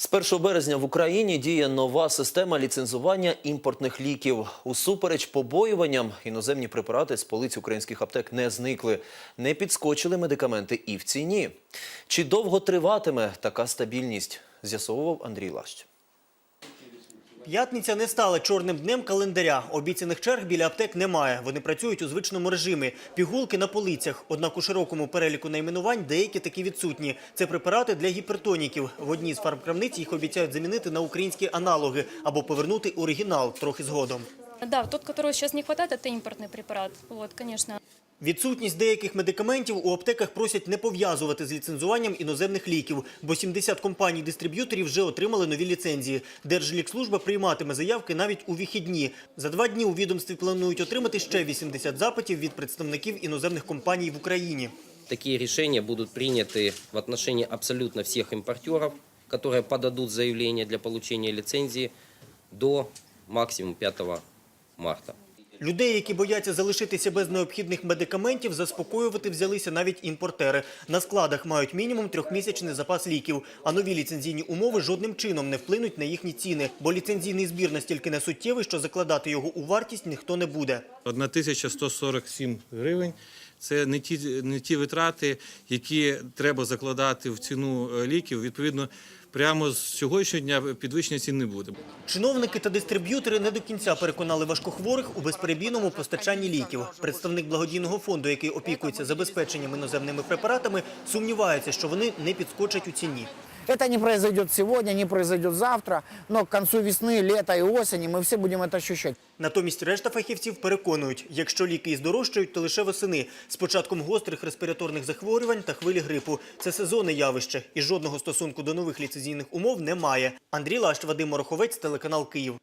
З 1 березня в Україні діє нова система ліцензування імпортних ліків. Усупереч побоюванням, іноземні препарати з полиць українських аптек не зникли. Не підскочили медикаменти і в ціні. Чи довго триватиме така стабільність? З'ясовував Андрій Лащ. П'ятниця не стала чорним днем календаря. Обіцяних черг біля аптек немає. Вони працюють у звичному режимі. Пігулки на полицях. Однак у широкому переліку найменувань деякі таки відсутні. Це препарати для гіпертоніків. В одній з фармкрамниць їх обіцяють замінити на українські аналоги або повернути оригінал трохи згодом. Да, тот, которого сейчас не хватает, это импортный препарат. Вот, конечно. Відсутність деяких медикаментів у аптеках просять не пов'язувати з ліцензуванням іноземних ліків, бо 70 компаній-дистриб'юторів вже отримали нові ліцензії. Держлікслужба прийматиме заявки навіть у вихідні. За два дні у відомстві планують отримати ще 80 запитів від представників іноземних компаній в Україні. Такие решения будут приняты в отношении абсолютно всех импортеров, которые подадут заявление для получения лицензии до максимум 5 марта. Людей, які бояться залишитися без необхідних медикаментів, заспокоювати взялися навіть імпортери. На складах мають мінімум трьохмісячний запас ліків, а нові ліцензійні умови жодним чином не вплинуть на їхні ціни, бо ліцензійний збір настільки несуттєвий, що закладати його у вартість ніхто не буде. 1147 гривень. Це не ті, не ті витрати, які треба закладати в ціну е, ліків. Відповідно, прямо з сьогоднішнього дня підвищення цін не буде. Чиновники та дистриб'ютори не до кінця переконали важкохворих у безперебійному постачанні ліків. Представник благодійного фонду, який опікується забезпеченням іноземними препаратами, сумнівається, що вони не підскочать у ціні. Это не произойдет сегодня, не произойдет завтра, но к концу весны, лета и осени мы все будем это ощущать. Натомість решта фахівців переконують, якщо ліки і здорожчають, то лише восени з початком гострих респіраторних захворювань та хвилі грипу. Це сезонне явище і жодного стосунку до нових ліцензійних умов немає. Андрій Лащ, Вадим Мороховець, телеканал Київ.